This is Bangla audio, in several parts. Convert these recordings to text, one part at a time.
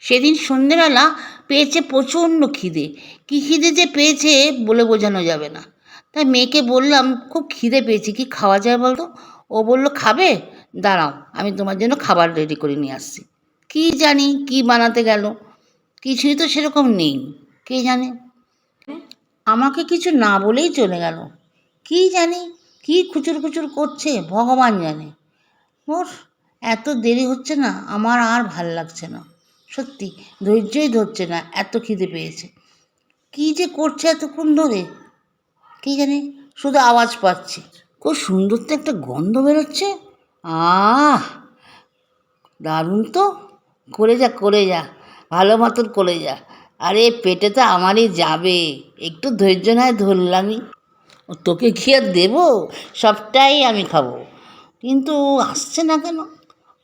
সেদিন সন্ধেবেলা পেয়েছে প্রচণ্ড খিদে। কী খিদে যে পেয়েছে বলে বোঝানো যাবে না। তাই মেয়েকে বললাম, খুব খিদে পেয়েছি, কি খাওয়া যায় বলতো? ও বলল, খাবে? দাঁড়াও, আমি তোমার জন্য খাবার রেডি করে নিয়ে আসছি। কী জানি, কি বানাতে গেল? কিছুই তো সেরকম নেই, কে জানে? আমাকে কিছু না বলেই চলে গেল। কী জানি, কী খুচুর খুচুর করছে, ভগবান জানে। ওর এত দেরি হচ্ছে না, আমার আর ভালো লাগছে না। সত্যি, ধৈর্যই ধরছে না, এত খিদে পেয়েছে। কী যে করছে এতক্ষণ ধরে? কী জানি? শুধু আওয়াজ পাচ্ছি। খুব সুন্দর তো একটা গন্ধ বেরোচ্ছে। আহ! দারুণ তো। করে যা করে যা। ভালো মতন করে যা। আরে, পেটে তো আমারই যাবে। একটু ধৈর্য নয় ধরলামই। তোকে কি আর দেবো? সবটাই আমি খাব। কিন্তু আসছে না কেন?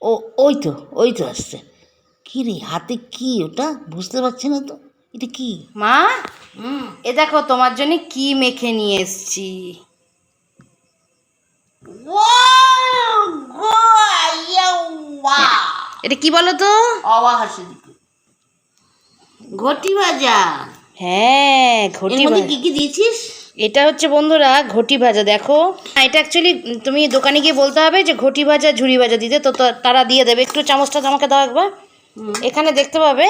ও, ওই তো ওই তো আসছে। কী রে হাতে কি ওটা? বুঝতে পারছি না তো। এটা কি? মা? এ দেখো তোমার জন্য কি মেখে নিয়ে এসছি। এটা কি বলো তো? অবা হাসি ঘটি ভাজা। হ্যাঁ ঘটি ভাজা। কি কি দিয়েছিস? এটা হচ্ছে বন্ধুরা ঘটি ভাজা। দেখো হ্যাঁ, এটা অ্যাকচুয়ালি তুমি দোকানে গিয়ে বলতে হবে যে ঘটি ভাজা ঝুড়ি ভাজা দিতে তো তো তারা দিয়ে দেবে। একটু চামচটা আমাকে দাও একবার। এখানে দেখতে পাবে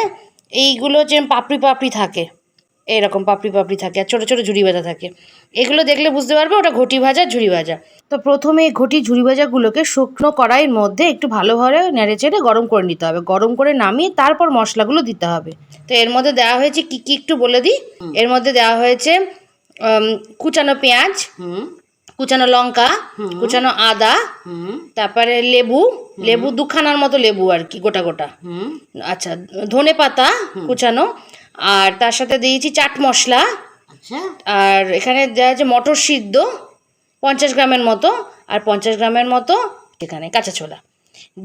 এইগুলো যে পাপড়ি পাপড়ি থাকে। এইরকম পাপড়ি পাপড়ি থাকে আর ছোটো ছোটো ঝুড়ি ভাজা থাকে। এগুলো দেখলে বুঝতে পারবে ওটা ঘটি ভাজা ঝুড়ি ভাজা। তো প্রথমে এই ঘটি ঝুড়ি ভাজাগুলোকে শুকনো কড়াইয়ের মধ্যে একটু ভালোভাবে নেড়ে চেড়ে গরম করে নিতে হবে। গরম করে নামিয়ে তারপর মশলাগুলো দিতে হবে। তো এর মধ্যে দেওয়া হয়েছে কী কী একটু বলে দিই? এর মধ্যে দেওয়া হয়েছে কুচানো পেঁয়াজ হুম। কুচানো লঙ্কা কুচানো আদা তারপরে লেবু লেবু দুখানার মতো লেবু আর কি গোটা গোটা। আচ্ছা ধনে পাতা কুচানো আর তার সাথে দিয়েছি চাট মশলা। আচ্ছা। আর এখানে দেওয়া আছে মটর সিদ্ধ পঞ্চাশ গ্রামের মতো আর পঞ্চাশ গ্রামের মতো এখানে কাঁচা ছোলা।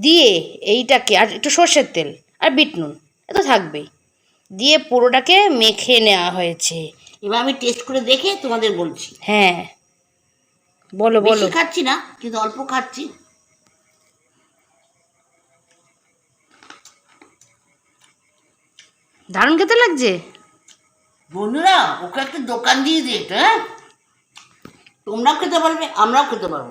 দিয়ে এইটাকে আর একটু সর্ষের তেল আর বিট নুন এ তো থাকবেই। দিয়ে পুরোটাকে মেখে নেওয়া হয়েছে। এবার আমি টেস্ট করে দেখে তোমাদের বলছি। হ্যাঁ। বলো বলো। খাচ্ছি না কিন্তু অল্প খাচ্ছি। দারুণ খেতে লাগছে? বন্ধুরা ওকে একটা দোকান দিয়ে দিই হ্যাঁ? তোমরাও খেতে পারবে আমরাও খেতে পারব।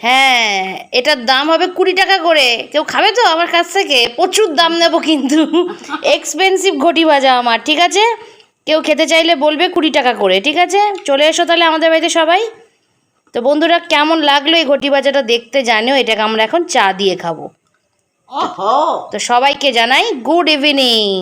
হ্যাঁ এটার দাম হবে কুড়ি টাকা করে। কেউ খাবে তো আমার কাছ থেকে? প্রচুর দাম নেব কিন্তু। এক্সপেন্সিভ ঘটি ভাজা আমার ঠিক আছে? কেউ খেতে চাইলে বলবে কুড়ি টাকা করে ঠিক আছে? চলে এসো তাহলে আমাদের বাড়িতে সবাই। তো বন্ধুরা কেমন লাগল এই ঘটি ভাজাটা দেখতে জানিও এটাকে আমরা এখন চা দিয়ে খাব। তো সবাইকে জানাই গুড ইভিনিং!